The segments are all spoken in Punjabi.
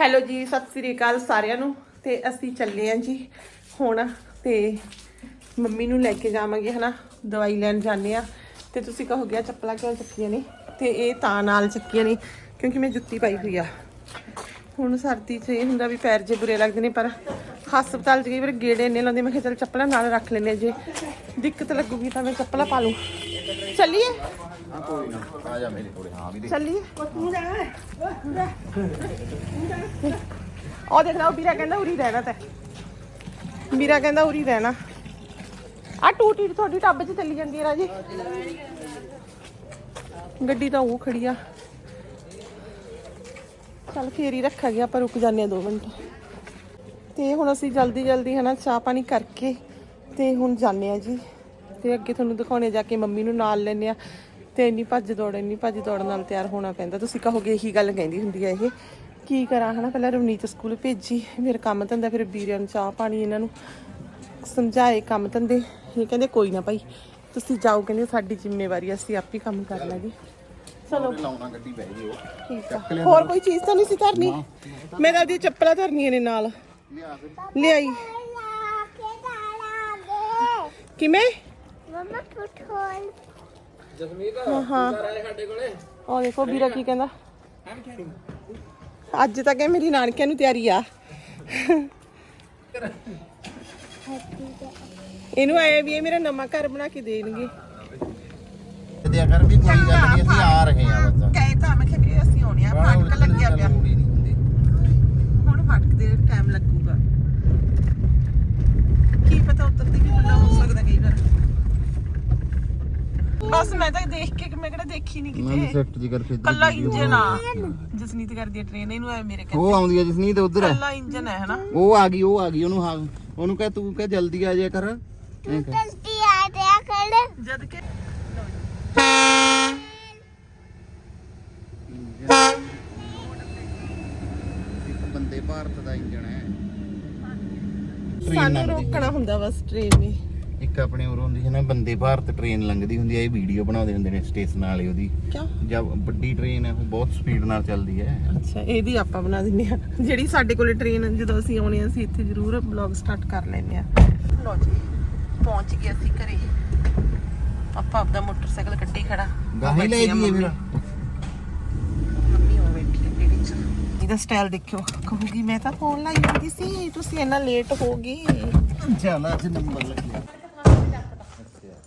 ਹੈਲੋ ਜੀ, ਸਤਿ ਸ੍ਰੀ ਅਕਾਲ ਸਾਰਿਆਂ ਨੂੰ। ਤੇ ਅਸੀਂ ਚੱਲੇ ਆਂ ਜੀ ਹੁਣ ਤੇ ਮੰਮੀ ਨੂੰ ਲੈ ਕੇ ਜਾਵਾਂਗੇ, ਹਨਾ, ਦਵਾਈ ਲੈਣ ਜਾਂਦੇ ਆ। ਤੇ ਤੁਸੀਂ ਕਹੋਗੇ ਚੱਪਲਾਂ ਕਿਉਂ ਚੱਕੀਆਂ ਨੇ? ਤੇ ਇਹ ਤਾਂ ਨਾਲ ਚੱਕੀਆਂ ਨੇ, ਕਿਉਂਕਿ ਮੈਂ ਜੁੱਤੀ ਪਾਈ ਹੋਈ ਆ। ਹੁਣ ਸਰਦੀ 'ਚ ਇਹ ਹੁੰਦਾ ਵੀ ਪੈਰ ਜੇ ਬੁਰੇ ਲੱਗਦੇ ਨੇ, ਪਰ ਹਸਪਤਾਲ 'ਚ ਕਈ ਵਾਰ ਗੇੜੇ ਇੰਨੇ ਲਾਉਂਦੇ, ਮੈਂ ਕਿਹਾ ਚੱਲ ਚੱਪਲਾਂ ਨਾਲ ਰੱਖ ਲੈਨੇ ਜੇ। ਦਿੱਕਤ ਲੱਗੂਗੀ ਤਾਂ ਮੈਂ ਚੱਪਲਾਂ ਪਾ ਲੂੰ। ਚੱਲੀਏ। ਆ ਜਾ ਮੇਰੇ ਕੋਲੇ, ਹਾਂ, ਵੀ ਦੇਖ। ਚੱਲੀਏ। ਉਹ ਦੇਖ ਲਾ ਵੀਰਾ ਕਹਿੰਦਾ ਉਰੀ ਰਹਿਣਾ ਤੇ। ਵੀਰਾ ਕਹਿੰਦਾ ਉਰੀ ਰਹਿਣਾ। ਆ ਟੂਟੀ ਤੁਹਾਡੀ ਟੱਬ 'ਚ ਚੱਲੀ ਜਾਂਦੀ ਹੈ ਰਾਜੀ। ਗੱਡੀ ਤਾਂ ਉਹ ਖੜੀ ਆ। ਚੱਲ ਫੇਰ ਹੀ ਰੱਖਾ ਆਪਾਂ ਰੁਕ ਜਾਂਦੇ ਆ 2 ਮਿੰਟ। ਤੇ ਹੁਣ ਅਸੀਂ ਜਲਦੀ ਜਲਦੀ ਹਨਾ ਚਾਹ ਪਾਣੀ ਕਰਕੇ ਤੇ ਹੁਣ ਜਾਂਦੇ ਆ ਜੀ। ਤੇ ਅੱਗੇ ਤੁਹਾਨੂੰ ਦਿਖਾਉਣੇ ਜਾ ਕੇ ਮੰਮੀ ਨੂੰ ਨਾਲ ਲੈਨੇ ਆ ਤੇ ਇੰਨੀ ਭੱਜ ਦੌੜ ਇੰਨੀ ਭੱਜ ਦੌੜ ਨਾਲ ਤਿਆਰ ਹੋਣਾ ਪੈਂਦਾ। ਤੁਸੀਂ ਕਹੋਗੇ ਇਹੀ ਗੱਲ ਕਹਿੰਦੀ ਹੁੰਦੀ ਆ ਇਹ। ਕੀ ਕਰਾਂ ਹਨਾ? ਪਹਿਲਾਂ ਰਵਨੀਤ ਸਕੂਲ ਭੇਜੀ ਫਿਰ ਕੰਮ ਧੰਦਾ ਫਿਰ ਵੀਰਿਆਂ ਨੂੰ ਚਾਹ ਪਾਣੀ ਇਹਨਾਂ ਨੂੰ ਸਮਝਾਏ ਕੰਮ ਧੰਦੇ। ਇਹ ਕਹਿੰਦੇ ਕੋਈ ਨਾ ਭਾਈ ਤੁਸੀਂ ਜਾਓ ਕਹਿੰਦੇ ਸਾਡੀ ਜ਼ਿੰਮੇਵਾਰੀ ਅਸੀਂ ਆਪ ਹੀ ਕੰਮ ਕਰ ਲਾਂਗੇ। ਚਲੋ। ਲਾਉਣਾ ਗੱਡੀ ਬਹਿ ਗਈ ਉਹ। ਠੀਕ ਆ। ਹੋਰ ਕੋਈ ਚੀਜ਼ ਤਾਂ ਨਹੀਂ ਸੀ ਧਰਨੀ? ਮੈਂ ਤਾਂ ਉਹਦੀ ਚੱਪਲਾਂ ਧਰਨੀਆਂ ਨੇ ਨਾਲ। ਲਿਆਈ। ਕਿਵੇਂ? ਮਮਾ ਪੁੱਠੋਲ ਹਾਂ ਹਾਂ। ਉਹ ਦੇਖੋ ਵੀਰਾ ਕੀ ਕਹਿੰਦਾ। ਅੱਜ ਤੱਕ ਇਹ ਮੇਰੀ ਨਾਨਕਿਆਂ ਨੂੰ ਤਿਆਰੀ ਆ। ਇਹਨੂੰ ਆਏ ਵੀ ਇਹ ਮੇਰਾ ਨਵਾਂ ਘਰ ਬਣਾ ਕੇ ਦੇਣਗੇ। ਤੇ ਅਗਰ ਵੀ ਕੋਈ ਗੱਲ ਨਹੀਂ ਅਸੀਂ ਆ ਰਹੇ ਆ ਬਸ। ਕਹੇ ਤਾਂ ਮੈਂ ਕਿਹਾ ਵੀ ਅਸੀਂ ਆਉਣੇ ਆ ਫਾਟਕ ਲੱਗਿਆ ਪਿਆ। ਹੁਣ ਫਾਟਕ ਦੇ ਟਾਈਮ ਲੱਗੂਗਾ। ਕੀ ਪਤਾ ਉੱਤਰ ਤੇ ਵੀ ਬੰਦਾ ਹੋ ਸਕਦਾ ਕਈ ਵਾਰ। ਬਸ ਮੈਂ ਤਾਂ ਦੇਖ ਕੇ ਮੈਂ ਕਿਹੜਾ ਦੇਖੀ ਨਹੀਂ ਮੈਂ ਵੀ ਕਿਤੇ। ਸੈੱਟ ਜੀ ਕਰਕੇ ਇੱਧਰ ਕੱਲਾ ਇੰਜਨ ਆ। ਜਸਨੀਤ ਕਰਦੀ ਟ੍ਰੇਨ ਇਹਨੂੰ ਐ ਮੇਰੇ ਕਹਿੰਦੇ। ਉਹ ਆਉਂਦੀ ਆ ਜਸਨੀਤ ਉਧਰ। ਹੈ ਕੱਲਾ ਇੰਜਨ ਹੈ ਹਨਾ? ਉਹ ਆ ਗਈ ਉਹ ਆ ਗਈ ਉਹਨੂੰ ਹਾਂ ਉਹਨੂੰ ਕਹਿ ਤੂੰ ਕਹਿ ਜਲਦੀ ਆ ਜਾਇਆ ਕਰ। ਐਂ ਕਹਿ। ਜਲਦੀ ਆ ਜਾ ਕਰ। ਜਦ ਕਿ ਇੱਕ ਬੰਦੇ ਭਾਰਤ ਦਾ ਇੰਜਣ ਹੈ। ਸਾਨੂੰ ਰੋਕਣਾ ਹੁੰਦਾ ਬਸ ਟ੍ਰੇਨ ਨੇ ਇੱਕ ਆਪਣੇ ਉਰੋਂ ਹੁੰਦੀ ਹੈ ਨਾ ਬੰਦੇ ਭਾਰਤ ਟ੍ਰੇਨ ਲੰਘਦੀ ਹੁੰਦੀ ਹੈ ਇਹ ਵੀਡੀਓ ਬਣਾਉਂਦੇ ਹੁੰਦੇ ਨੇ ਸਟੇਸ਼ਨ ਵਾਲੇ ਉਹਦੀ। ਕਿਉਂ? ਜਦ ਵੱਡੀ ਟ੍ਰੇਨ ਹੈ ਉਹ ਬਹੁਤ ਸਪੀਡ ਨਾਲ ਚੱਲਦੀ ਹੈ ਅੱਛਾ ਇਹਦੀ ਆਪਾਂ ਬਣਾ ਦਿੰਨੇ ਆ। ਜਿਹੜੀ ਸਾਡੇ ਕੋਲੇ ਟ੍ਰੇਨ ਜਦੋਂ ਅਸੀਂ ਆਉਣੇ ਅਸੀਂ ਇੱਥੇ ਜ਼ਰੂਰ ਬਲੌਗ ਸਟਾਰਟ ਕਰ ਲੈਨੇ ਆ। ਲੋ ਜੀ ਪਹੁੰਚ ਗਏ ਅਸੀਂ ਘਰੇ। ਆਪਾਂ ਆਪਦਾ ਮੋਟਰਸਾਈਕਲ ਕੱਢੀ ਖੜਾ। ਗਾਹੀ ਲੈ ਜੀਏ ਫਿਰ ਮੰਮੀ। ਉਹ ਬੈਠੀ ਹੈ ਕਿਹੜੀ ਚ। ਇਹਦਾ ਸਟਾਈਲ ਦੇਖਿਓ। ਕਹੂਗੀ ਮੈਂ ਤਾਂ ਫੋਨ ਲਾਈ ਹੁੰਦੀ ਸੀ ਤੁਸੀਂ ਇੰਨਾ ਲੇਟ ਹੋ ਗਏ। ਚੱਲ ਅੱਜ ਨੰਬਰ ਲੱਗਿਆ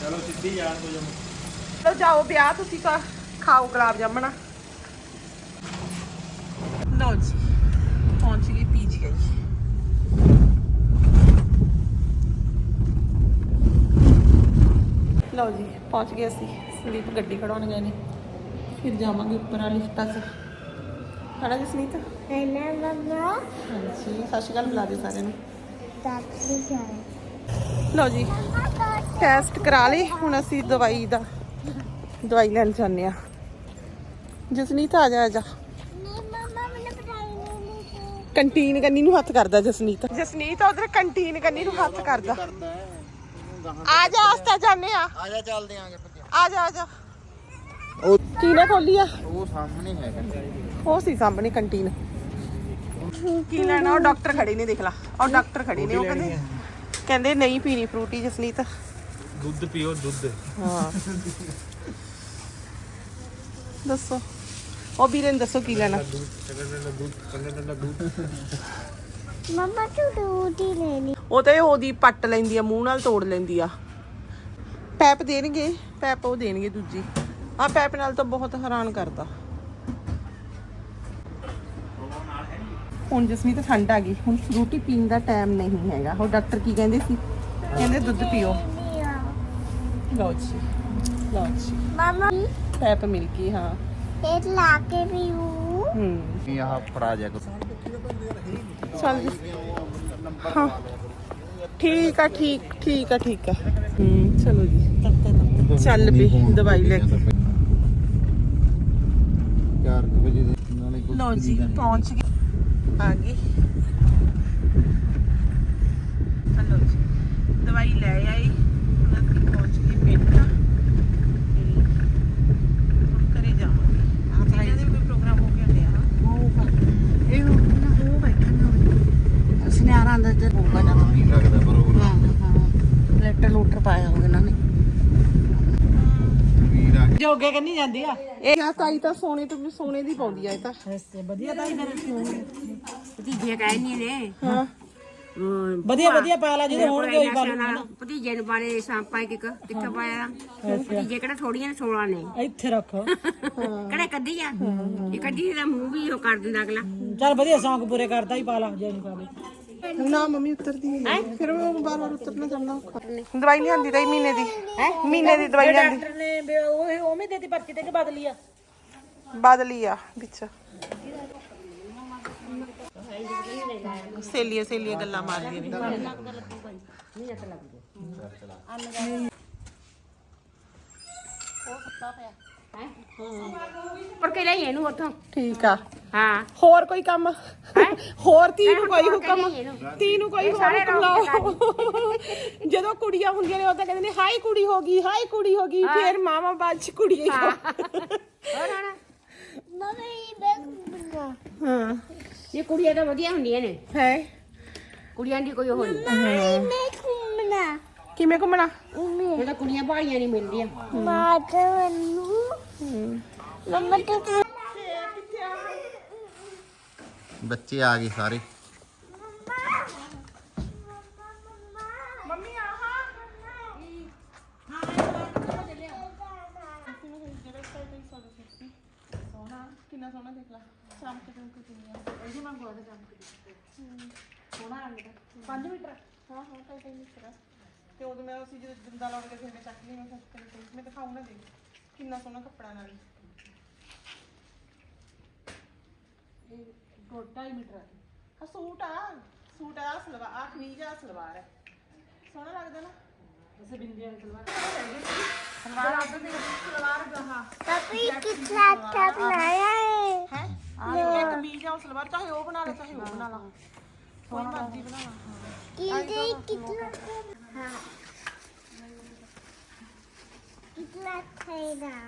ਚਲੋ ਸਿੱਧੀ ਯਾਰ ਤੋਂ ਜਮ ਲੋ ਜਾਓ ਵਿਆਹ ਤੁਸੀਂ ਤਾਂ ਖਾਓ ਗੁਲਾਬ ਜਾਮਣਾ ਲਓ ਜੀ ਪਹੁੰਚ ਗਏ ਪੀਜੀ ਗਈ ਲਓ ਜੀ ਪਹੁੰਚ ਗਏ ਅਸੀਂ ਸੰਦੀਪ ਗੱਡੀ ਖੜਾਉਣ ਗਏ ਨੇ ਫਿਰ ਜਾਵਾਂਗੇ ਉੱਪਰ ਵਾਲੀ ਲਿਫਟਾਂ 'ਚ ਹਣਾ ਜੀ ਸੁਨੀਤ ਨਾ ਮਮਾ ਹਾਂਜੀ ਸਤਿ ਸ਼੍ਰੀ ਅਕਾਲ ਬੁਲਾ ਦੇ ਸਾਰਿਆਂ ਨੂੰ। ਦਾਦੀ ਜਾਏ ਲਓ ਜੀ ਟੈਸਟ ਕਰਾ ਲਏ ਹੁਣ ਅਸੀਂ ਦਵਾਈ ਦਾ ਦਵਾਈ ਲੈਣ ਜਾਂਦੇ ਆ ਜਸਨੀਤ ਆ ਜਾ ਆ ਜਾ। ਨਹੀਂ ਮਮਾ ਮੈਨੂੰ ਪੜਾਈ ਨਹੀਂ ਕੰਟੀਨ ਕੰਨੀ ਨੂੰ ਹੱਥ ਕਰਦਾ ਜਸਨੀਤ ਜਸਨੀਤ ਉਧਰ ਕੰਟੀਨ ਕੰਨੀ ਨੂੰ ਹੱਥ ਕਰਦਾ। ਹੈ ਆ ਜਾ ਆਸਤਾ ਜਾਂਦੇ ਆ ਆ ਜਾ ਚੱਲਦੇ ਆਂਗੇ ਆ ਜਾ ਆ ਜਾ। ਉਹ ਕੀ ਨਾ ਖੋਲੀ ਆ? ਉਹ ਸਾਹਮਣੇ ਹੈਗਾ। ਉਹ ਸੀ ਸਾਹਮਣੇ ਕੰਟੀਨ ਕੀ ਲੈਣਾ? ਉਹ ਡਾਕਟਰ ਖੜੇ ਨੇ ਦੇਖ ਲਾ। ਉਹ ਡਾਕਟਰ ਖੜੇ ਨੇ ਉਹ ਕਹਿੰਦੇ ਕਹਿੰਦੇ ਨਹੀਂ ਪੀਣੀ ਫਰੂਟੀ ਜਸਨੀਤ। ਦੁੱਧ ਪੀਓ ਦੁੱਧ। ਹਾਂ। ਦੱਸੋ। ਉਹ ਵੀਰੇ ਨੂੰ ਦੱਸੋ ਕੀ ਲੈਣਾ। ਮਮਾ ਤੂੰ ਰੋਟੀ ਲੈ ਲਈ। ਉਹ ਤੇ ਉਹਦੀ ਪੱਟ ਲੈਂਦੀ ਆ ਮੂੰਹ ਨਾਲ ਤੋੜ ਲੈਂਦੀ ਆ। ਪੈਪ ਦੇਣਗੇ ਪੈਪ ਉਹ ਦੇਣਗੇ ਦੂਜੀ। ਆ ਪੈਪ ਨਾਲ ਤਾਂ ਬਹੁਤ ਹੈਰਾਨ ਕਰਦਾ। ਹੁਣ ਜਸਮੀਤ ਠੰਡ ਆ ਗਈ। ਹੁਣ ਫਰੂਟੀ ਪੀਣ ਦਾ ਟਾਈਮ ਨਹੀਂ ਹੈਗਾ। ਉਹ ਡਾਕਟਰ ਕੀ ਕਹਿੰਦੇ ਸੀ? ਕਹਿੰਦੇ ਦੁੱਧ ਪੀਓ। ਲਓ ਜੀ ਲਓ ਜੀ। ਮਮਾ। ਪੈਪ ਮਿਲ ਗਈ ਹਾਂ। ਇਹ ਲਾ ਕੇ ਵੀ ਹੂੰ। ਹੂੰ ਇਹ ਆਹ ਫੜਾ ਜਾ ਕੋ ਚੱਲ ਜੀ। ਹਾਂ। ਠੀਕ ਆ ਠੀਕ ਠੀਕ ਆ ਠੀਕ ਆ। ਹੂੰ ਚਲੋ ਜੀ। ਚੱਲ ਵੀ ਦਵਾਈ ਲੈ ਕੇ। 4 ਵਜੇ ਦੇ ਨਾਲੇ ਕੁਛ ਲਓ ਜੀ ਪਹੁੰਚ ਗਏ। ਆ ਗਈ। ਹਲੋ ਜੀ ਦਵਾਈ ਲੈ ਆਈ। ਹੁਣ ਅਸੀਂ ਪਹੁੰਚ ਗਏ ਪਿੰਡ ਤੇ ਹੁਣ ਘਰੇ ਜਾਵਾਂਗੇ। ਇਹਨਾਂ ਦੇ ਵੀ ਕੋਈ ਪ੍ਰੋਗਰਾਮ ਹੋ ਗਿਆ ਲਿਆ ਇਹ ਉਹ ਉਹ ਬੈਠਾ ਨਾ ਸੁਨਿਆਰਾਂ ਦਾ ਤੇ ਹੋਊਗਾ ਨਾ ਨਹੀਂ ਲੱਗਦਾ ਪਰ ਉਹ ਹਾਂ। ਹਾਂ ਲੈਟਰ ਲੂਟਰ ਪਾਇਆ ਹੋਗਾ ਇਹਨਾਂ ਨੇ। ਜੋਗੇ ਕੰਨੀ ਜਾਂਦੀ ਆ? ਇਹ ਆ ਤਾਈ ਤਾਂ ਸੋਨੇ ਤੋਂ ਵੀ ਸੋਨੇ ਦੀ ਪਾਉਂਦੀ ਆ ਇਹ ਤਾਂ। ਵਧੀਆ ਤਾਂ ਭਤੀਜੇ ਕਹਿੰਦੀ ਨੇ। ਹਾਂ। ਵਧੀਆ ਵਧੀਆ ਪਾ ਲਾ ਜਿਹਦੇ ਹੋਣਗੇ ਉਹੀ ਪਾ ਨਾਲ ਭਤੀਜੇ ਨੂੰ ਬਾਰੇ ਸਾਂਪਾ ਇੱਕ ਇੱਕ ਕਿੱਥੇ ਪਾਇਆ? ਭਤੀਜੇ ਕਿਹੜਾ ਥੋੜੀਆਂ ਨੇ 16 ਨੇ। ਇੱਥੇ ਰੱਖੋ। ਕਿਹੜਾ ਕੱਢੀ ਆ? ਇਹ ਕੱਢੀ ਦਾ ਮੂੰਹ ਵੀ ਉਹ ਕਰ ਦਿੰਦਾ ਅਗਲਾ। ਚੱਲ ਵਧੀਆ ਸ਼ੌਂਕ ਪੂਰੇ ਕਰਦਾ ਹੀ ਪਾ ਲਾ ਜੇ ਨਹੀਂ ਪਾ ਲਈ ਨਾ ਮੰਮੀ ਉਤਰਦੀ ਹੈ? ਫਿਰ ਉਹ ਬਾਰ ਬਾਰ ਉਤਰਨਾ ਚਾਹੁੰਦਾ ਔਖਾ ਦਵਾਈ ਨਹੀਂ ਆਂਦੀ ਤਾਈ ਮਹੀਨੇ ਦੀ। ਮਹੀਨੇ ਦੀ ਦਵਾਈ ਆਂਦੀ ਡਾਕਟਰ ਨੇ ਉਹ ਉਵੇਂ ਦੇਤੀ ਪਰਚੀ ਤੇ ਕਿ ਬਦਲੀ ਆ? ਬਦਲੀ ਆ ਵਿੱਚ। ਸੇਲੀਆਂ ਸੇਲੀਆਂ ਗੱਲਾਂ ਮਾਰਦੀਆਂ ਨੇ। ਪਰ ਕੇ ਲਈ ਇਹਨੂੰ ਉੱਥੋਂ। ਠੀਕ ਆ। ਹਾਂ। ਹੋਰ ਕੋਈ ਕੰਮ? ਹੋਰ ਤੀ ਨੂੰ ਕੋਈ ਹੁਕਮ? ਤੀ ਨੂੰ ਕੋਈ ਹੋਰ ਹੁਕਮ ਲਾਓ। ਜਦੋਂ ਕੁੜੀਆਂ ਹੁੰਦੀਆਂ ਨੇ ਉਹ ਤਾਂ ਕਹਿੰਦੇ ਨੇ ਹਾਈ ਕੁੜੀ ਹੋ ਗਈ ਹਾਈ ਕੁੜੀ ਹੋ ਗਈ। ਫਿਰ ਮਾਮਾ ਬਾਅਦ ਚ ਕੁੜੀ ਹੀ ਹੋਰ ਹਣਾ ਹਾਂ। ਇਹ ਕੁੜੀਆਂ ਤਾਂ ਵਧੀਆ ਹੁੰਦੀਆਂ ਨੇ। ਹੈ? ਕੁੜੀਆਂ ਦੀ ਕੋਈ ਉਹ ਨਹੀਂ। ਮੈਂ ਘੁੰਮਣਾ। ਕਿਵੇਂ ਘੁੰਮਣਾ? ਕੁੜੀਆਂ ਭਾਲੀਆਂ ਨਹੀਂ ਮਿਲਦੀਆਂ। ਮਾਤਾ ਨੂੰ ਮੰਮਾ ਤੂੰ ਬੱਚੇ ਆ ਗਏ ਸਾਰੇ ਮੰਮੀ ਆਹਾ ਸੋਹਣਾ ਕਿੰਨਾ ਸੋਹਣਾ ਦੇਖ ਲਾ ਸ਼ਾਮ ਕੇ ਤੈਨੂੰ ਕਿੰਨੀ ਆ ਇਹਦੀ ਮੰਗਵਾ ਦੇ ਸ਼ਾਮ ਕੇ ਸੋਹਣਾ ਰੰਗ ਦਾ 5 ਮੀਟਰ ਹਾਂ ਹਾਂ ਤਾਂ ਸਹੀ ਮੀਟਰ ਤੇ ਉਦੋਂ ਮੈਂ ਅਸੀਂ ਜਦੋਂ ਜਿੰਦਾ ਲਾਉਣ ਗਏ ਫਿਰ ਮੈਂ ਚੱਕ ਲਈ ਮੈਂ ਕਿਹਾ ਚੱਲ ਕੋਈ ਮੈਂ ਦਿਖਾਉਂ ਨਾ ਦੇ ਕਿੰਨਾ ਸੋਹਣਾ ਕੱਪੜਾ ਨਾਲ ਇਹ ਦੋ ਢਾਈ ਮੀਟਰ ਹਾਂ ਸੂਟ ਆ ਸੂਟ ਆ ਸਲਵਾਰ ਆ ਕਮੀਜ਼ ਆ ਸਲਵਾਰ ਹੈ ਸੋਹਣਾ ਲੱਗਦਾ ਨਾ ਵੈਸੇ ਬਿੰਦੀਆਂ ਦੀ ਸਲਵਾਰ ਸਲਵਾਰ ਆਦਰ ਦੀ ਸਲਵਾਰ ਗਾਹਾਂ ਪਾਪੀ ਕਿਤਨਾ ਅੱਛਾ ਬਣਾਇਆ ਹੈ ਹੈ ਆ ਇਹ ਕਮੀਜ਼ ਆ ਉਹ ਸਲਵਾਰ ਚਾਹੇ ਉਹ ਬਣਾ ਲੈ ਚਾਹੇ ਉਹ ਬਣਾ ਲਾ ਕੋਈ ਮਰਜ਼ੀ ਬਣਾ ਲਾ ਕਿੰਨੇ ਕਿਤਨਾ ਹਾਂ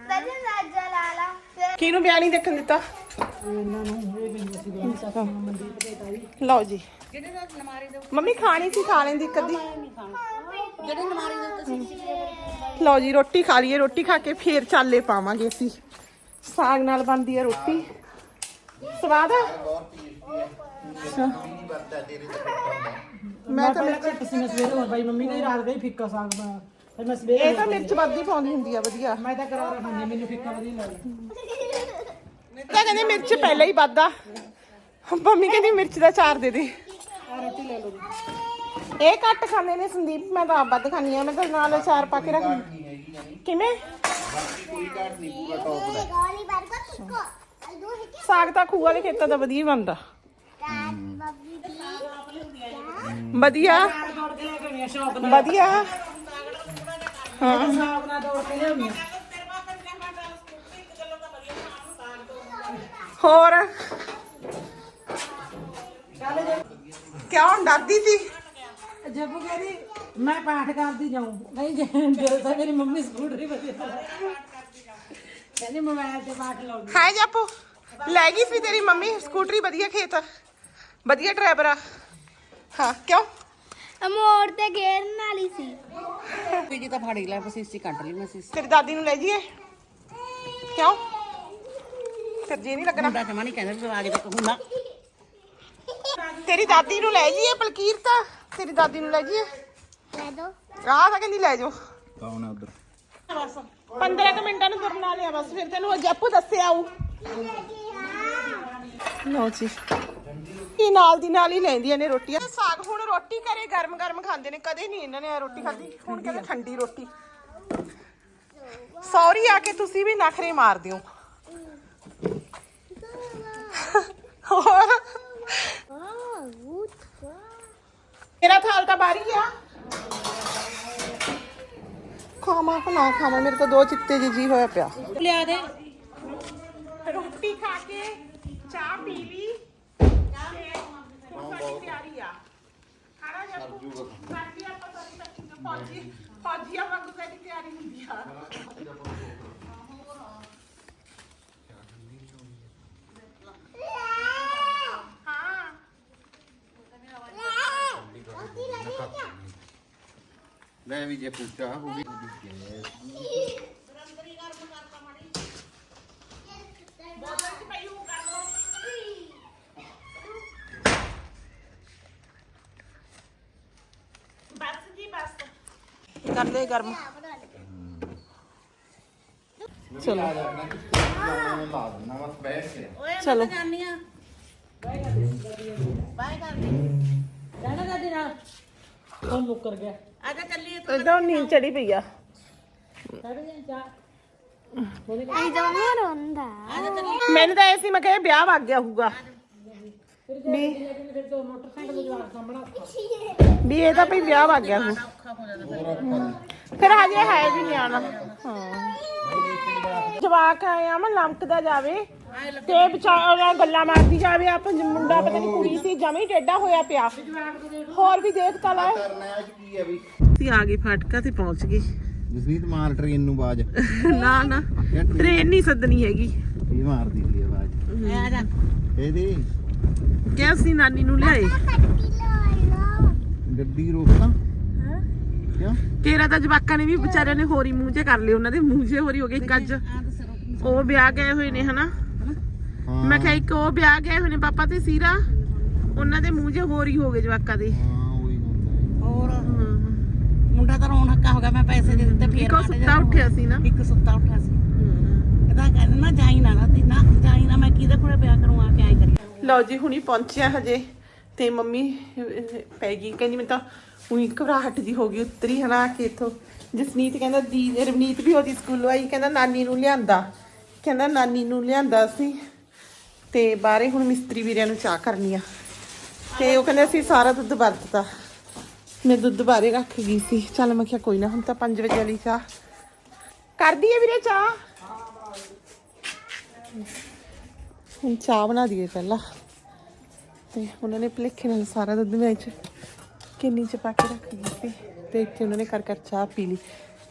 ਬਜੇ ਰਾਜਾ ਲਾਲਾ ਕਿਹਨੂੰ ਬਿਆਹ ਨਹੀਂ ਦੇਖਣ ਦਿੱਤਾ? ਲਓ ਜੀ। ਮੰਮੀ ਖਾਣੀ ਸੀ ਖਾ ਲੈਂਦੀ ਕਦੀ ਲਓ ਜੀ ਰੋਟੀ ਖਾ ਲਈਏ। ਰੋਟੀ ਖਾ ਕੇ ਫੇਰ ਚਾਲੇ ਪਾਵਾਂਗੇ ਅਸੀਂ। ਸਾਗ ਨਾਲ ਬਣਦੀ ਹੈ ਰੋਟੀ। ਸਵਾਦ ਆ? ਮੈਂ ਤਾਂ ਮਿਰਚ ਪਸੀਨੇ ਸਵੇਰੇ ਹੋਰ ਬਾਈ ਮੰਮੀ ਨੇ ਰਾਤ ਗਈ ਫਿੱਕਾ ਸਾਗ ਬਣਾ ਫਿਰ ਮੈਂ ਸਵੇਰੇ ਇਹ ਤਾਂ ਮਿਰਚ ਵੱਧੀ ਪਾਉਂਦੀ ਹੁੰਦੀ ਆ ਵਧੀਆ। ਮੈਂ ਤਾਂ ਕਰਾਰਾ ਖਾਂਦੀ ਮੈਨੂੰ ਫਿੱਕਾ ਵਧੀਆ ਲੱਗਦਾ। ਤਾਂ ਕਹਿੰਦੇ ਮਿਰਚ ਪਹਿਲਾਂ ਹੀ ਵੱਧਦਾ। ਮੰਮੀ ਕਹਿੰਦੀ ਮਿਰਚ ਦਾ ਚਾਰ ਦੇ ਦੇ। ਇਹ ਘੱਟ ਖਾਂਦੇ ਨੇ ਸੰਦੀਪ ਮੈਂ ਤਾਂ ਆਪ ਵੱਧ ਖਾਂਦੀ ਆ ਮੈਂ ਤਾਂ ਨਾਲ ਅਚਾਰ ਪਾ ਕੇ ਰੱਖਦੀ ਕਿਵੇਂ? ਗੋਲੀ ਬਾਰ ਕੋ ਟਿਕੋ ਅਲਦੂ ਹੈ ਕਿ ਸਾਗ ਤਾਂ ਖੂਹ ਵਾਲੇ ਖੇਤਾਂ ਦਾ ਵਧੀਆ ਹੀ ਬਣਦਾ। ਕਾਜ ਬੱਬੀ ਦੀ ਵਧੀਆ ਤੋੜ ਕੇ ਲੈ ਕੇ ਆਉਣੀ ਆ ਸ਼ੌਕ ਨਾਲ। ਵਧੀਆ ਸ਼ੌਕ ਨਾਲ ਤੋੜ ਕੇ ਲਿਆਉਣੀ ਆ ਹੋਰ ਕਿਉਂ ਡਰਦੀ ਸੀ ਜੱਬੂ ਕਹਿੰਦੀ ਮੈਂ ਪਾਠ ਕਰਦੀ ਜਾਉਂ ਨਹੀਂ ਜੇ ਜਦੋਂ ਤਾਂ ਮੇਰੀ ਮੰਮੀ ਸਕੂਟਰੀ ਵਧੀਆ ਕਹਿੰਦੀ ਮੋਬਾਈਲ ਤੇ ਪਾਠ ਲਾਉਂਦੀ ਹਾਏ ਜਾਪੂ ਲੈ ਗਈ ਸੀ ਤੇਰੀ ਮੰਮੀ ਸਕੂਟਰੀ ਵਧੀਆ ਖੇਤ ਵਧੀਆ ਡਰਾਈਵਰ ਆ ਹਾਂ ਕਿਉਂ ਮੋੜ ਤੇ ਗੇਰਨ ਵਾਲੀ ਸੀ। ਜੀ ਤਾਂ ਫਾੜੀ ਲੈ ਪਸੀਸੀ ਕੱਢ ਲਈ ਮੈਂ ਸੀਸੀ ਤੇਰੀ ਦਾਦੀ ਨੂੰ ਲੈ ਜੀਏ ਕਿਉਂ? ਫਿਰ ਜੀ ਨਹੀਂ ਲੱਗਣਾ। ਮੁੰਡਾ ਜਮਾ ਨਹੀਂ ਕਹਿੰਦਾ ਵੀ ਆਗੇ ਤੱਕ ਹੁੰਦਾ ਤੇਰੀ ਦਾਦੀ ਨੂੰ ਲੈ ਜੀਏ ਬਲਕੀਰ ਤਾਂ। ਤੇਰੀ ਦਾਦੀ ਨੂੰ ਲੈ ਜੀਏ ਲੈ ਦੋ। ਆਹ ਤਾਂ ਕਹਿੰਦੀ ਲੈ ਜਾਓ। ਕੌਣ ਆ ਉਧਰ? ਬਸ 15 ਕੁ ਮਿੰਟਾਂ ਨੂੰ ਤੁਰਨਾ ਲਿਆ ਬਸ ਫਿਰ ਤੈਨੂੰ ਜੱਪੂ ਦੱਸਿਆ ਆਊ। ਲਓ ਜੀ। ਇਹ ਨਾਲ ਦੀ ਨਾਲ ਹੀ ਲੈਂਦੀਆਂ ਨੇ ਰੋਟੀਆਂ। ਸਾਗ ਹੁਣ ਰੋਟੀ ਘਰੇ ਗਰਮ ਗਰਮ ਖਾਂਦੇ ਨੇ ਕਦੇ ਨਹੀਂ ਇਹਨਾਂ ਨੇ ਰੋਟੀ ਖਾਧੀ। ਹੁਣ ਕਹਿੰਦੇ ਠੰਡੀ ਰੋਟੀ। ਸੌਰੀ ਆ ਕੇ ਤੁਸੀਂ ਵੀ ਨਖਰੇ ਮਾਰ ਦਿਓ। ਹੋਰ ਮੇਰਾ ਥਾਲ ਤਾਂ ਬਾਰੀ ਆ। ਖਾਵਾਂ ਕਿ ਨਾ ਖਾਵਾਂ ਮੇਰੇ ਤਾਂ ਦੋ ਚਿੱਤੇ ਜਿਹੇ ਜੀ ਹੋਇਆ ਪਿਆ। ਲਿਆ ਦੇ। ਰੋਟੀ ਖਾ ਕੇ ਚਾਹ ਪੀ ਲਈ ਤੇ ਹੁਣ ਸਾਡੀ ਤਿਆਰੀ ਆ ਜੱਪੂ ਸਾਡੀ ਆਪਾਂ ਸਾਰੀ ਤੱਕ ਫੌਜੀ ਫੌਜੀਆਂ ਵਾਂਗੂ ਸਾਡੀ ਤਿਆਰੀ ਹੁੰਦੀ ਆ। ਹਾਂ ਲੈ। ਵੀ ਜੇ ਪੁੱਛਾ ਹੋ ਗਈ ਬੋਤਲ ਚ ਪਈ ਉਹ ਕਰ ਲਓ ਬਸ ਜੀ ਬਸ ਕਰ ਲੈ ਗਰਮ। ਚਲੋ। ਲਾ ਦੇਣਾ ਬਸ ਬੈਠ ਚਲੋ। ਜਾਣਾ ਦਾਦੀ ਨਾਲ ਕੌਣ ਮੁੱਕਰ ਗਿਆ ਇਦਾਂ ਨੀਂਦ ਚੜੀ ਪਈ ਆ। ਸਾਡੇ ਜਨ ਚਾ ਇਹ ਜਮਾ ਰੋਂਦਾ ਮੈਨੂੰ ਤਾਂ ਐਸੀ ਮੈਂ ਕਿਹਾ ਇਹ ਵਿਆਹ ਵਗ ਗਿਆ ਹੋਊਗਾ। ਵੀ ਫਿਰ ਤੋਂ ਮੋਟਰਸਾਈਕਲ ਦੇ ਜਵਾਬ ਸਾਹਮਣਾ ਵੀ ਇਹ ਤਾਂ ਭਈ ਵਿਆਹ ਵਗ ਗਿਆ ਹੋ ਫਿਰ ਹਜੇ ਹੈ ਵੀ ਨਿਆਣਾ ਹਾਂ। ਜਵਾਕ ਆਇਆ ਮੈਂ ਲੰਕਦਾ ਜਾਵੇ ਤੇ ਵਿਚਾਰਾ ਗੱਲਾਂ ਮਾਰਦੀ ਜਾਵੇ ਆਪ ਮੁੰਡਾ ਪਤਾ ਨਹੀਂ ਕੁੜੀ ਸੀ ਜਮੇ ਟੇਡਾ ਹੋਇਆ ਪਿਆ। ਹੋਰ ਵੀ ਦੇਖ ਤਾਂ ਲੈ ਅਸੀਂ ਆ ਗਏ ਫਾਟਕਾ ਤੇ ਪਹੁੰਚ ਗਏ। ਜਸਵੀਤ ਮਾਰ ਟ੍ਰੇਨ ਨੂੰ ਆਵਾਜ਼। ਨਾ ਨਾ। ਟ੍ਰੇਨ ਨਹੀਂ ਸੱਦਣੀ ਹੈਗੀ। ਇਹ ਮਾਰਦੀ ਸੀ ਆਵਾਜ਼। ਇਹਦੀ। ਕਿਹਾ ਸੀ ਨਾਨੀ ਨੂੰ ਲਿਆਏ। ਗੱਡੀ ਰੋਕਦਾ ਕਿਉਂ? ਤੇਰਾ ਤਾਂ ਜਵਾਕਾਂ ਨੇ ਵੀ ਵਿਚਾਰਿਆਂ ਨੇ ਹੋਰੀ ਮੂੰਹ 'ਚ ਕਰ ਲਏ ਉਹਨਾਂ ਦੇ ਮੂੰਹ 'ਚ ਹੋਰੀ ਹੋ ਗਏ ਇੱਕ ਅੱਜ। ਉਹ ਵਿਆਹ ਗਏ ਹੋਏ ਨੇ ਹਨਾ? ਹਾਂ ਮੈਂ ਕਿਹਾ ਇੱਕ ਉਹ ਵਿਆਹ ਗਏ ਹੋਏ ਨੇ ਪਾਪਾ ਤੇ ਸੀਰਾ। ਉਹਨਾਂ ਦੇ ਮੂੰਹ 'ਚ ਹੋਰੀ ਹੋ ਗਏ ਜਵਾਕਾਂ ਦੇ। ਹਾਂ ਉਹੀ ਹੁੰਦਾ ਹੋਰ? ਮੁੰਡਾ ਤਾਂ ਰੋਣ ਹੱਕਾ ਹੋ ਗਿਆ ਮੈਂ ਪੈਸੇ ਦੇ ਦਿੱਤੇ ਫੇਰ ਇੱਕੋ ਸੁੱਤਾ ਉੱਠਿਆ ਸੀ ਨਾ। ਇੱਕ ਸੁੱਤਾ ਉੱਠਿਆ ਸੀ। ਇਹਦਾ ਕਹਿੰਦਾ ਨਾ ਜਾਈ ਨਾ ਨਾ ਤੇ ਨਾ ਜਾਈ ਨਾ ਮੈਂ ਕਿਹਦੇ ਕੋਲੇ ਪਿਆ ਕਰੂੰ ਆ ਕੇ ਆਈ ਕਰੀ। ਲਓ ਜੀ ਹੁਣੀ ਪਹੁੰਚਿਆ ਹਜੇ ਤੇ ਮੰਮੀ ਅਹ, ਪੈ ਗਈ। ਕਹਿੰਦੀ ਮੈਂ ਤਾਂ ਉਹੀ ਘਬਰਾਹਟ ਜੀ ਹੋ ਗਈ ਉਤਰੀ ਹਨਾ ਕਿ ਇਥੋਂ। ਜਸਨੀਤ ਕਹਿੰਦਾ, ਦੀ, ਰਵਨੀਤ ਵੀ ਉਹਦੀ ਸਕੂਲੋਂ ਆਈ, ਕਹਿੰਦਾ ਨਾਨੀ ਨੂੰ ਲਿਆਂਦਾ। ਕਹਿੰਦਾ, ਨਾਨੀ ਨੂੰ ਲਿਆਂਦਾ ਸੀ ਤੇ ਬਾਹਰੇ ਹੁਣ ਮਿਸਤਰੀ ਵੀਰਿਆਂ ਨੂੰ ਚਾਹ ਕਰਨੀ ਆ। ਤੇ ਉਹ ਕਹਿੰਦੇ, ਅਸੀਂ ਸਾਰਾ ਦੁੱਧ ਵਰਤਤਾ। ਮੈਂ ਦੁੱਧ ਬਾਹਰੇ ਰੱਖ ਗਈ ਸੀ। ਚੱਲ ਮੈਂ ਕਿਹਾ, ਕੋਈ ਨਾ, ਹੁਣ ਤਾਂ 5 ਵਜੇ ਵਾਲੀ ਚਾਹ। ਕਰਦੀ ਹੈ ਵੀਰੇ ਚਾਹ? ਹੁਣ ਚਾਹ ਬਣਾ ਦਈਏ ਪਹਿਲਾਂ। ਤੇ ਉਹਨਾਂ ਨੇ ਭਲੇਖੇ ਨਾਲ ਸਾਰਾ ਦੁੱਧ ਮੈਂ ਚ ਕਿੰਨੀ ਚ ਪਾ ਕੇ ਰੱਖ ਦਿੱਤੀ ਸੀ। ਤੇ ਇੱਥੇ ਉਹਨਾਂ ਨੇ ਕਰ ਕਰ ਚਾਹ ਪੀ ਲਈ।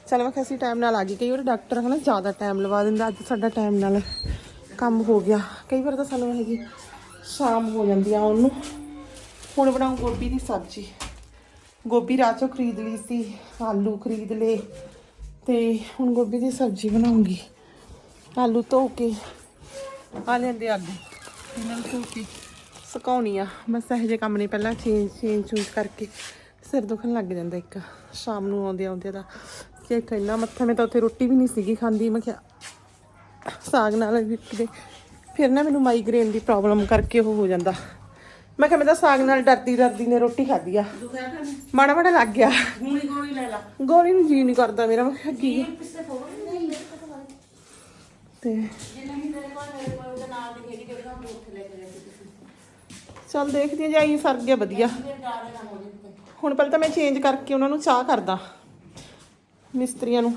ਚਲ ਮੈਂ ਕਿਹਾ ਅਸੀਂ ਟਾਈਮ ਨਾਲ ਆ ਗਈ ਕਈ ਵਾਰ ਡਾਕਟਰ ਹਨਾ ਜ਼ਿਆਦਾ ਟਾਈਮ ਲਵਾ ਦਿੰਦਾ ਅੱਜ ਸਾਡਾ ਟਾਈਮ ਨਾਲ ਕੰਮ ਹੋ ਗਿਆ। ਕਈ ਵਾਰ ਤਾਂ ਸਾਨੂੰ ਇਹ ਜੀ ਸ਼ਾਮ ਹੋ ਜਾਂਦੀ ਆ ਉਹਨੂੰ। ਹੁਣ ਬਣਾਉਂ ਗੋਭੀ ਦੀ ਸਬਜ਼ੀ। ਗੋਭੀ ਰਾਤ ਚੋਂ ਖਰੀਦ ਲਈ ਸੀ, ਆਲੂ ਖਰੀਦ ਲਏ ਤੇ ਹੁਣ ਗੋਭੀ ਦੀ ਸਬਜ਼ੀ ਬਣਾਉਂਗੀ। ਆਲੂ ਧੋ ਕੇ, ਆ ਲੈਂਦੇ ਆਲੂ। ਇਹਨਾਂ ਨੂੰ ਧੋ ਕੇ। ਸੁਕਾਉਣੀ ਆ। ਬਸ ਇਹੋ ਜਿਹੇ ਕੰਮ ਨੇ ਪਹਿਲਾਂ ਚੇਂਜ ਚੇਂਜ ਚੂਜ ਕਰਕੇ ਸਿਰ ਦੁਖਣ ਲੱਗ ਜਾਂਦਾ ਇੱਕ। ਸ਼ਾਮ ਨੂੰ ਆਉਂਦੇ ਆਉਂਦੇ ਦਾ ਕਿ ਇੱਕ ਇੰਨਾ ਮੱਥਾ ਮੈਂ ਤਾਂ ਉੱਥੇ ਰੋਟੀ ਵੀ ਨਹੀਂ ਸੀਗੀ ਖਾਂਦੀ। ਮੈਂ ਕਿਹਾ ਸਾਗ ਨਾਲ ਵੀ ਕਿਤੇ ਫਿਰ ਨਾ ਮੈਨੂੰ ਮਾਈਗ੍ਰੇਨ ਦੀ ਪ੍ਰੋਬਲਮ ਕਰਕੇ ਉਹ ਹੋ ਜਾਂਦਾ। ਮੈਂ ਕਿਹਾ ਮੈਂ ਤਾਂ ਸਾਗ ਨਾਲ ਡਰਦੀ ਡਰਦੀ ਨੇ ਰੋਟੀ ਖਾਧੀ ਆ। ਮਾੜਾ ਮਾੜਾ ਲੱਗ ਗਿਆ। ਗੋਲੀ ਗੋਲੀ ਲੈ ਲਾ। ਗੋਲੀ ਨੂੰ ਜੀ ਨਹੀਂ ਕਰਦਾ ਮੇਰਾ। ਮੈਂ ਕਿਹਾ ਕੀ ਤੇ ਚੱਲ ਦੇਖਦੀ ਹਾਂ ਜਾਈ ਸਰ ਗਿਆ ਵਧੀਆ। ਹੁਣ ਪਹਿਲਾਂ ਤਾਂ ਮੈਂ ਚੇਂਜ ਕਰਕੇ ਉਹਨਾਂ ਨੂੰ ਚਾਹ ਕਰਦਾ, ਮਿਸਤਰੀਆਂ ਨੂੰ।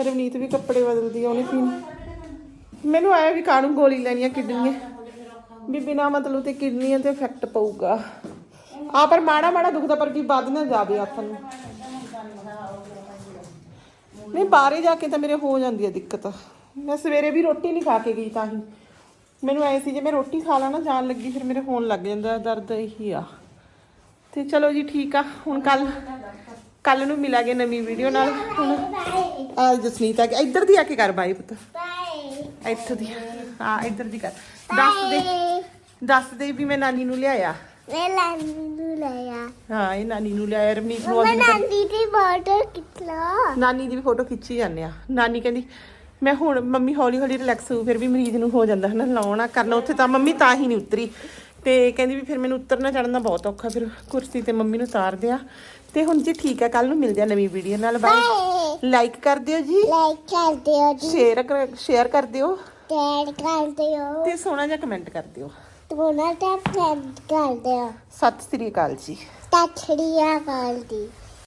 ਰਵਨੀਤ ਵੀ ਕੱਪੜੇ ਬਦਲਦੀ ਆ, ਉਹਨੇ ਪੀਣੀ। ਮੈਨੂੰ ਆਇਆ ਵੀ ਕਾਹਨੂੰ ਗੋਲੀ ਲੈਣੀ ਆ ਕਿਡਨੀਆਂ। ਵੀ ਬਿਨਾ ਮਤਲਬ ਤੇ ਕਿਡਨੀਆਂ ਤੇ ਇਫੈਕਟ ਪਊਗਾ। ਆ ਪਰ ਮਾੜਾ ਮਾੜਾ ਦੁਖਦਾ ਪਰ ਵੀ ਵੱਧ ਨਾ ਜਾਵੇ ਆਪਾਂ ਨੂੰ। ਨਹੀਂ, ਬਾਹਰੇ ਜਾ ਕੇ ਤਾਂ ਮੇਰੇ ਹੋ ਜਾਂਦੀ ਆ ਦਿੱਕਤ। ਮੈਂ ਸਵੇਰੇ ਵੀ ਰੋਟੀ ਨਹੀਂ ਖਾ ਕੇ ਗਈ ਤਾਂ ਹੀ। ਮੈਨੂੰ ਐ ਸੀ ਜੇ ਮੈਂ ਰੋਟੀ ਖਾ ਲਾਂ ਨਾ ਜਾਣ ਲੱਗੀ ਫਿਰ ਮੇਰੇ ਹੋਣ ਲੱਗ ਜਾਂਦਾ ਦਰਦ ਇਹੀ ਆ। ਤੇ ਚਲੋ ਜੀ ਠੀਕ ਆ। ਹੁਣ ਕੱਲ ਕੱਲ ਨੂੰ ਮਿਲਾਂਗੇ ਨਵੀਂ ਵੀਡੀਓ ਨਾਲ। ਹੁਣ ਆ ਜਸਨੀਤ ਆ ਕੇ ਇੱਧਰ ਦੀ ਆ ਕੇ ਕਰ ਬਾਈ ਪੁੱਤ। ਬਾਏ ਇੱਥੋਂ ਦੀ ਹਾਂ ਇੱਧਰ ਦੀ ਕਰ। ਦੱਸ ਦੇ ਦੱਸ ਦੇ ਵੀ ਮੈਂ ਨਾਨੀ ਨੂੰ ਲਿਆਇਆ। ਮੈਂ ਲਾਂਦੀ ਨੂੰ ਲਿਆ ਹਾਂ ਇਹ ਨਾਨੀ ਨੂੰ ਲਿਆਇਆ ਰਮਨੀਤ ਨੂੰ ਮੈਂ ਨਾਂਦੀ ਦੀ ਬੋਟਲ ਕਿਤਲਾ ਨਾਨੀ ਦੀ ਵੀ ਫੋਟੋ ਖਿੱਚੀ ਜਾਂਦੇ ਆ। ਨਾਨੀ ਕਹਿੰਦੀ ਮੈਂ ਹੁਣ ਮੰਮੀ ਹੌਲੀ ਹੌਲੀ ਰਿਲੈਕਸ ਹੋਊ ਫਿਰ ਵੀ ਮਰੀਜ਼ ਨੂੰ ਹੋ ਜਾਂਦਾ ਹੈ ਨਾ ਲਾਉਣਾ ਕਰਨਾ ਉੱਥੇ ਤਾਂ ਮੰਮੀ ਤਾਂ ਹੀ ਨਹੀਂ ਉਤਰੀ। ਤੇ ਕਹਿੰਦੀ ਵੀ ਫਿਰ ਮੈਨੂੰ ਉਤਰਨਾ ਚੜਨਾ ਬਹੁਤ ਔਖਾ ਫਿਰ ਕੁਰਸੀ ਤੇ ਮੰਮੀ ਨੂੰ ਉਤਾਰ ਦਿਆ। ਤੇ ਹੁਣ ਜੀ ਠੀਕ ਹੈ ਕੱਲ ਨੂੰ ਮਿਲਦੇ ਆ ਨਵੀਂ ਵੀਡੀਓ ਨਾਲ ਬਾਏ। ਲਾਈਕ ਕਰ ਦਿਓ ਜੀ। ਲਾਈਕ ਕਰ ਦਿਓ ਜੀ। ਸ਼ੇਅਰ ਕਰ ਸ਼ੇਅਰ ਕਰ ਦਿਓ। ਟੈਗ ਕਰ ਦਿਓ। ਤੇ ਸੋਹਣਾ ਜਿਹਾ ਕਮੈਂਟ ਕਰ ਦਿਓ। ਤੁਮਨਾ ਤਾਂ ਫਰੈਂਡ ਕਰ ਦਿਓ। ਸਤਿ ਸ੍ਰੀ ਅਕਾਲ ਜੀ। ਤਾਂ ਛੜੀਆ ਕਰ ਦੀ